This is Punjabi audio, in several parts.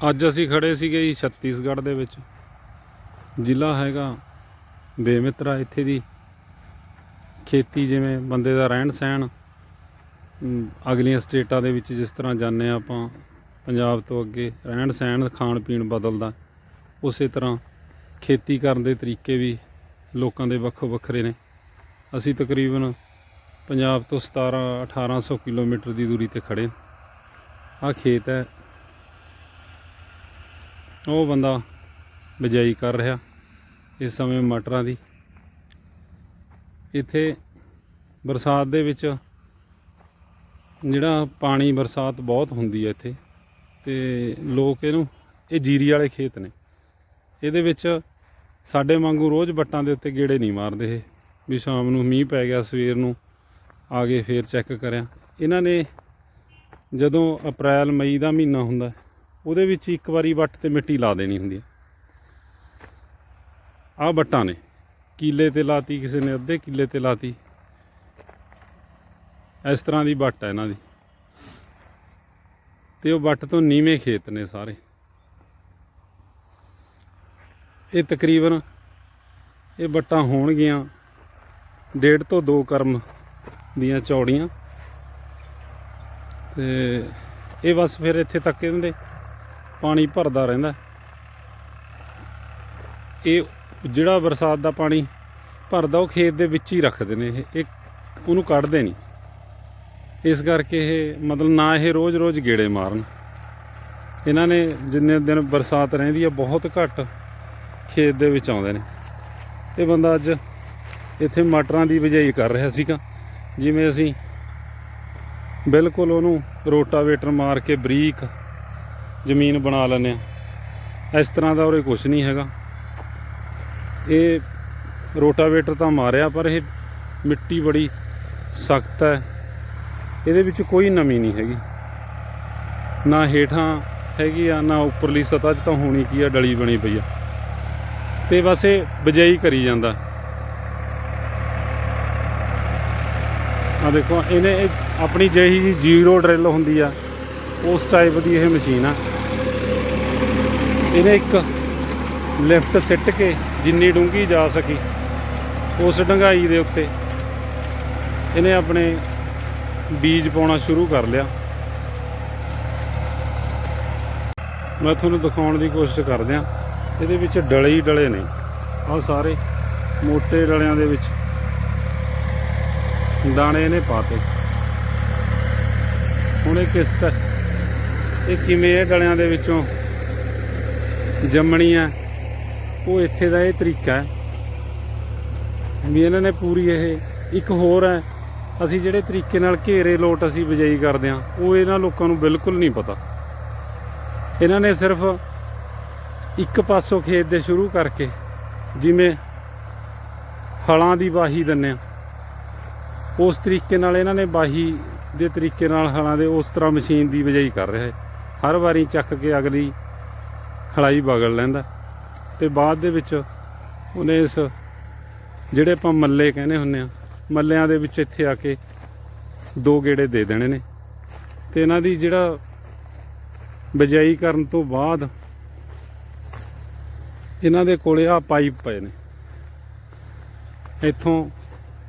ਅੱਜ ਅਸੀਂ ਖੜੇ ਸੀਗੇ ਜੀ ਛੱਤੀਸਗੜ੍ਹ ਦੇ ਵਿੱਚ। ਜ਼ਿਲ੍ਹਾ ਹੈਗਾ ਬੇਮਿੱਤਰਾ ਇੱਥੇ ਦੀ। ਖੇਤੀ ਜਿਵੇਂ ਬੰਦੇ ਦਾ ਰਹਿਣ ਸਹਿਣ ਅਗਲੀਆਂ ਸਟੇਟਾਂ ਦੇ ਵਿੱਚ ਜਿਸ ਤਰ੍ਹਾਂ ਜਾਂਦੇ ਆ ਆਪਾਂ, ਪੰਜਾਬ ਤੋਂ ਅੱਗੇ ਰਹਿਣ ਸਹਿਣ, ਖਾਣ ਪੀਣ ਬਦਲਦਾ, ਉਸੇ ਤਰ੍ਹਾਂ ਖੇਤੀ ਕਰਨ ਦੇ ਤਰੀਕੇ ਵੀ ਲੋਕਾਂ ਦੇ ਵੱਖੋ ਵੱਖਰੇ ਨੇ। ਅਸੀਂ ਤਕਰੀਬਨ ਪੰਜਾਬ ਤੋਂ 17 1800 ਕਿਲੋਮੀਟਰ ਦੀ ਦੂਰੀ ਤੇ ਖੜੇ ਆ ਖੇਤ ਹੈ ਉਹ ਬੰਦਾ ਬਿਜਾਈ ਕਰ ਰਿਹਾ ਇਸ ਸਮੇਂ ਮਟਰਾਂ ਦੀ। ਇੱਥੇ ਬਰਸਾਤ ਦੇ ਵਿੱਚ ਜਿਹੜਾ ਪਾਣੀ ਬਰਸਾਤ ਬਹੁਤ ਹੁੰਦੀ ਹੈ ਇੱਥੇ ਤੇ ਲੋਕ ਇਹਨੂੰ, ਇਹ ਜੀਰੀ ਵਾਲੇ ਖੇਤ ਨੇ। ਇਹਦੇ ਵਿੱਚ ਸਾਡੇ ਵਾਂਗੂ ਰੋਜ਼ ਵੱਟਾਂ ਦੇ ਉੱਤੇ ਗੇੜੇ ਨਹੀਂ ਮਾਰਦੇ ਇਹ। ਵੀ ਸ਼ਾਮ ਨੂੰ ਮੀਂਹ ਪੈ ਗਿਆ, ਸਵੇਰ ਨੂੰ ਆ ਗਏ ਫੇਰ ਚੈੱਕ ਕਰਿਆ। ਇਹਨਾਂ ਨੇ ਜਦੋਂ ਅਪ੍ਰੈਲ, ਮਈ ਦਾ ਮਹੀਨਾ ਹੁੰਦਾ ਉਹਦੇ ਵਿੱਚ ਇੱਕ ਵਾਰੀ ਵੱਟ ਤੇ ਮਿੱਟੀ ਲਾ ਦੇਣੀ ਹੁੰਦੀ ਹੈ। ਆਹ ਵੱਟਾਂ ਨੇ। ਕਿੱਲੇ ਤੇ ਲਾਤੀ, ਕਿਸੇ ਨੇ ਅੱਧੇ ਕਿੱਲੇ ਤੇ ਲਾਤੀ। ਇਸ ਤਰ੍ਹਾਂ ਦੀ ਵੱਟ ਹੈ ਇਹਨਾਂ ਦੀ। ਤੇ ਉਹ ਵੱਟ ਤੋਂ ਨੀਵੇਂ ਖੇਤ ਨੇ ਸਾਰੇ। ਇਹ ਤਕਰੀਬਨ ਇਹ ਵੱਟਾਂ ਹੋਣਗੀਆਂ ਡੇਢ ਤੋਂ 2 ਕਰਮ ਦੀਆਂ ਚੌੜੀਆਂ। ਤੇ ਇਹ ਬਸ ਫਿਰ ਇੱਥੇ ਤੱਕ ਇਹਨਾਂ ਪਾਣੀ ਭਰਦਾ ਰਹਿੰਦਾ। ਇਹ ਜਿਹੜਾ ਬਰਸਾਤ ਦਾ ਪਾਣੀ ਭਰਦਾ, ਉਹ ਖੇਤ ਦੇ ਵਿੱਚ ਹੀ ਰੱਖਦੇ ਨੇ ਇਹ। ਇਹ ਉਹਨੂੰ ਕੱਢਦੇ ਨਹੀਂ। ਇਸ ਕਰਕੇ ਇਹ ਮਤਲਬ ਨਾ ਇਹ ਰੋਜ਼-ਰੋਜ਼ ਗੇੜੇ ਮਾਰਨ। ਇਹਨਾਂ ਨੇ ਜਿੰਨੇ ਦਿਨ ਬਰਸਾਤ ਰਹਿੰਦੀ ਹੈ ਬਹੁਤ ਘੱਟ ਖੇਤ ਦੇ ਵਿੱਚ ਆਉਂਦੇ ਨੇ। ਇਹ ਬੰਦਾ ਅੱਜ ਇੱਥੇ ਮਟਰਾਂ ਦੀ ਬਿਜਾਈ ਕਰ ਰਿਹਾ ਸੀਗਾ। ਜਿਵੇਂ ਅਸੀਂ ਬਿਲਕੁਲ ਉਹਨੂੰ ਰੋਟਾਵੇਟਰ ਮਾਰ ਕੇ ਬਰੀਕ ਜ਼ਮੀਨ ਬਣਾ ਲੈਂਦੇ ਆ। ਇਸ ਤਰ੍ਹਾਂ ਦਾ ਉਰੇ ਕੁਝ ਨਹੀਂ ਹੈਗਾ। ਇਹ ਰੋਟਾਵੇਟਰ ਤਾਂ ਮਾਰਿਆ, ਪਰ ਇਹ ਮਿੱਟੀ ਬੜੀ ਸਖਤ ਹੈ। ਇਹਦੇ ਵਿੱਚ ਕੋਈ ਨਮੀ ਨਹੀਂ ਹੈਗੀ। ਨਾ ਹੇਠਾਂ ਹੈਗੀ ਆ, ਨਾ ਉੱਪਰਲੀ ਸਤਹ 'ਚ ਤਾਂ ਹੋਣੀ ਕੀ ਆ, ਡਲੀ ਬਣੀ ਪਈ ਆ। ਤੇ ਬਸ ਇਹ ਬਜਾਈ ਕਰੀ ਜਾਂਦਾ। ਆ ਦੇਖੋ, ਇਹਨੇ ਇਹ ਆਪਣੀ ਜਿਹੀ ਜੀ ਜ਼ੀਰੋ ਡਰਿਲ ਹੁੰਦੀ ਆ, ਉਸ ਟਾਈਪ ਦੀ ਇਹ ਮਸ਼ੀਨ ਆ। ਇਹਨੇ ਇੱਕ ਲਿਫਟ ਸਿੱਟ ਕੇ ਜਿੰਨੀ ਡੂੰਗੀ ਜਾ ਸਕੀ, ਉਸ ਡੰਗਾਈ ਦੇ ਉੱਤੇ ਇਹਨੇ ਆਪਣੇ ਬੀਜ ਪਾਉਣਾ ਸ਼ੁਰੂ ਕਰ ਲਿਆ। ਮੈਂ ਤੁਹਾਨੂੰ ਦਿਖਾਉਣ ਦੀ ਕੋਸ਼ਿਸ਼ ਕਰਦਿਆਂ, ਇਹਦੇ ਵਿੱਚ ਡਲੇ ਹੀ ਡਲੇ ਨੇ। ਆਹ ਸਾਰੇ ਮੋٹے ਡਲਿਆਂ ਦੇ ਵਿੱਚ ਦਾਣੇ ਇਹਨੇ ਪਾਤੇ। ਹੁਣ ਇਹ ਕਿਸ ਤਰ੍ਹਾਂ ਇਹ ਕਿਵੇਂ ਇਹ ਡਲਿਆਂ ਦੇ ਵਿੱਚੋਂ ਜੰਮਣੀ ਆ ਉਹ ਇੱਥੇ ਦਾ ਇਹ ਤਰੀਕਾ ਹੈ। ਵੀ ਇਹਨਾਂ ਨੇ ਪੂਰੀ ਇਹ ਇੱਕ ਹੋਰ ਹੈ, ਅਸੀਂ ਜਿਹੜੇ ਤਰੀਕੇ ਨਾਲ ਘੇਰੇ ਲੋਟ ਅਸੀਂ ਬਿਜਾਈ ਕਰਦੇ ਹਾਂ, ਉਹ ਇਹਨਾਂ ਲੋਕਾਂ ਨੂੰ ਬਿਲਕੁਲ ਨਹੀਂ ਪਤਾ। ਇਹਨਾਂ ਨੇ ਸਿਰਫ ਇੱਕ ਪਾਸੋਂ ਖੇਤ ਦੇ ਸ਼ੁਰੂ ਕਰਕੇ ਜਿਵੇਂ ਹਲਾਂ ਦੀ ਬਾਹੀ ਦਿੰਨੇ ਆ ਉਸ ਤਰੀਕੇ ਨਾਲ ਇਹਨਾਂ ਨੇ ਬਾਹੀ ਦੇ ਤਰੀਕੇ ਨਾਲ ਹਲਾਂ ਦੇ ਉਸ ਤਰ੍ਹਾਂ ਮਸ਼ੀਨ ਦੀ ਬਿਜਾਈ ਕਰ ਰਿਹਾ ਹੈ। ਹਰ ਵਾਰੀ ਚੱਕ ਕੇ ਅਗਲੀ ਹਲਾਈ ਬਗਲ ਲੈਂਦਾ। ਤੇ ਬਾਅਦ ਦੇ ਵਿੱਚ ਉਹਨੇ ਇਸ ਜਿਹੜੇ ਆਪਾਂ ਮੱਲੇ ਕਹਿੰਦੇ ਹੁੰਨੇ ਆ, ਮੱਲਿਆਂ ਦੇ ਵਿੱਚ ਇੱਥੇ ਆ ਕੇ ਦੋ ਗੇੜੇ ਦੇ ਦੇਣੇ ਨੇ। ਤੇ ਇਹਨਾਂ ਦੀ ਜਿਹੜਾ ਬਿਜਾਈ ਕਰਨ ਤੋਂ ਬਾਅਦ ਇਹਨਾਂ ਦੇ ਕੋਲੇ ਆ ਪਾਈਪ ਪਏ ਨੇ। ਇੱਥੋਂ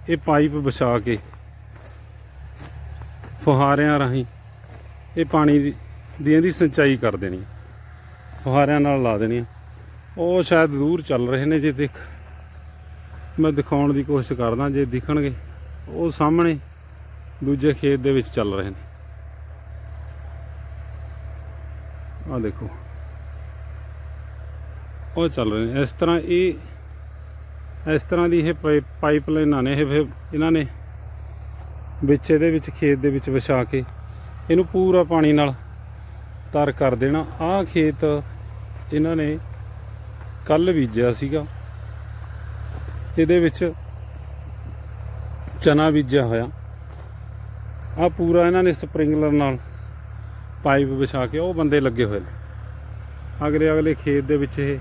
ਇਹ ਪਾਈਪ ਵਿਛਾ ਕੇ ਫੁਹਾਰਿਆਂ ਰਾਹੀਂ ਇਹ ਪਾਣੀ ਦੀ ਦੀ ਇਹਦੀ ਸਿੰਚਾਈ ਕਰ ਦੇਣੀ। ਫੁਹਾਰਿਆਂ ਨਾਲ ਲਾ ਦੇਣੀ ਆ। ਉਹ ਸ਼ਾਇਦ ਦੂਰ ਚੱਲ ਰਹੇ ਨੇ ਜੇ ਦੇਖ। ਮੈਂ ਦਿਖਾਉਣ ਦੀ ਕੋਸ਼ਿਸ਼ ਕਰਦਾ, ਜੇ ਦਿਖਣਗੇ। ਉਹ ਸਾਹਮਣੇ ਦੂਜੇ ਖੇਤ ਦੇ ਵਿੱਚ ਚੱਲ ਰਹੇ ਨੇ। ਆ ਦੇਖੋ। ਉਹ ਚੱਲ ਰਹੇ ਨੇ। ਇਸ ਤਰ੍ਹਾਂ ਇਹ, ਇਸ ਤਰ੍ਹਾਂ ਦੀ ਇਹ ਪਾਈਪ ਲਾਈਨਾਂ ਨੇ ਇਹ ਫਿਰ ਇਹਨਾਂ ਨੇ ਵਿੱਚ ਇਹਦੇ ਵਿੱਚ ਖੇਤ ਦੇ ਵਿੱਚ ਵਿਛਾ ਕੇ ਇਹਨੂੰ ਪੂਰਾ ਪਾਣੀ ਨਾਲ ਤਰ ਕਰ ਦੇਣਾ। ਆਹ ਖੇਤ ਇਹਨਾਂ ਨੇ ਕੱਲ ਬੀਜਿਆ ਸੀਗਾ। ਇਹਦੇ ਵਿੱਚ ਚਨਾ ਬੀਜਿਆ ਹੋਇਆ। ਆ ਪੂਰਾ ਇਹਨਾਂ ਨੇ ਸਪ੍ਰਿੰਕਲਰ ਨਾਲ ਪਾਈਪ ਵਿਛਾ ਕੇ ਉਹ ਬੰਦੇ ਲੱਗੇ ਹੋਏ ਨੇ। ਅਗਲੇ ਅਗਲੇ ਖੇਤ ਦੇ ਵਿੱਚ ਇਹ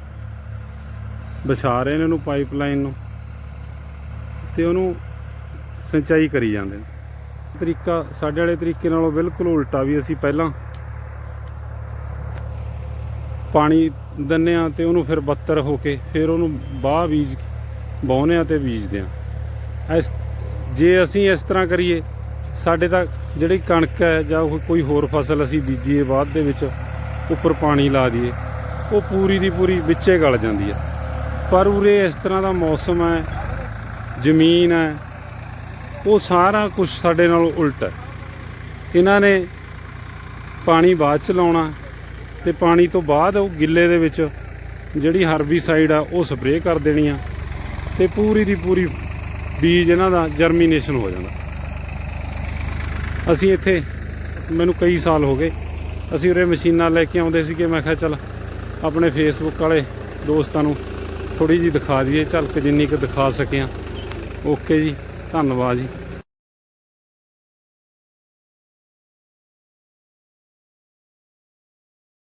ਵਿਛਾ ਰਹੇ ਨੇ ਇਹਨੂੰ ਪਾਈਪਲਾਈਨ ਨੂੰ ਤੇ ਉਹਨੂੰ ਸਿੰਚਾਈ ਕਰੀ ਜਾਂਦੇ ਨੇ। ਤਰੀਕਾ ਸਾਡੇ ਵਾਲੇ ਤਰੀਕੇ ਨਾਲੋਂ ਬਿਲਕੁਲ ਉਲਟਾ ਵੀ ਅਸੀਂ ਪਹਿਲਾਂ ਪਾਣੀ ਦਿੰਨੇ ਆ ਤੇ ਉਹਨੂੰ ਫਿਰ ਬੱਤਰ ਹੋ ਕੇ ਫਿਰ ਉਹਨੂੰ ਬਾਹ ਬੀਜ ਬਾਉਨੇ ਆ ਤੇ ਬੀਜਦੇ ਆ ਇਸ ਜੇ ਅਸੀਂ ਇਸ ਤਰ੍ਹਾਂ ਕਰੀਏ, ਸਾਡੇ ਤਾਂ ਜਿਹੜੀ ਕਣਕ ਹੈ ਜਾਂ ਕੋਈ- ਹੋਰ ਫਸਲ ਅਸੀਂ ਬੀਜੀਏ ਬਾਅਦ ਦੇ ਵਿੱਚ, ਉੱਪਰ ਪਾਣੀ ਲਾ ਦਈਏ, ਉਹ ਪੂਰੀ ਦੀ ਪੂਰੀ ਵਿੱਚੇ ਗਲ ਜਾਂਦੀ ਹੈ। ਪਰ ਉਰੇ ਇਸ ਤਰ੍ਹਾਂ ਦਾ ਮੌਸਮ ਹੈ, ਜ਼ਮੀਨ ਹੈ, ਉਹ ਸਾਰਾ ਕੁਝ ਸਾਡੇ ਨਾਲ ਉਲਟ ਹੈ। ਇਹਨਾਂ ਨੇ ਪਾਣੀ ਬਾਅਦ ਚ ਲਾਉਣਾ ਤੇ ਪਾਣੀ ਤੋਂ ਬਾਅਦ ਉਹ ਗਿੱਲੇ ਦੇ ਵਿੱਚ ਜਿਹੜੀ ਹਰਬੀਸਾਈਡ ਆ, ਉਹ ਸਪਰੇਅ ਕਰ ਦੇਣੀ ਆ ਤੇ ਪੂਰੀ ਦੀ ਪੂਰੀ ਬੀਜ ਇਹਨਾਂ ਦਾ ਜਰਮੀਨੇਸ਼ਨ ਹੋ ਜਾਂਦਾ। ਅਸੀਂ ਇੱਥੇ ਮੈਨੂੰ ਕਈ ਸਾਲ ਹੋ ਗਏ, ਅਸੀਂ ਉਰੇ ਮਸ਼ੀਨਾਂ ਲੈ ਕੇ ਆਉਂਦੇ ਸੀ ਕਿ ਮੈਂ ਕਿਹਾ ਚੱਲ ਆਪਣੇ ਫੇਸਬੁੱਕ ਵਾਲੇ ਦੋਸਤਾਂ ਨੂੰ ਥੋੜੀ ਜੀ ਦਿਖਾ ਦਈਏ ਝਲਕ ਜਿੰਨੀ ਕੁ ਦਿਖਾ ਸਕਿਆ। ਓਕੇ ਜੀ, ਧੰਨਵਾਦ ਜੀ।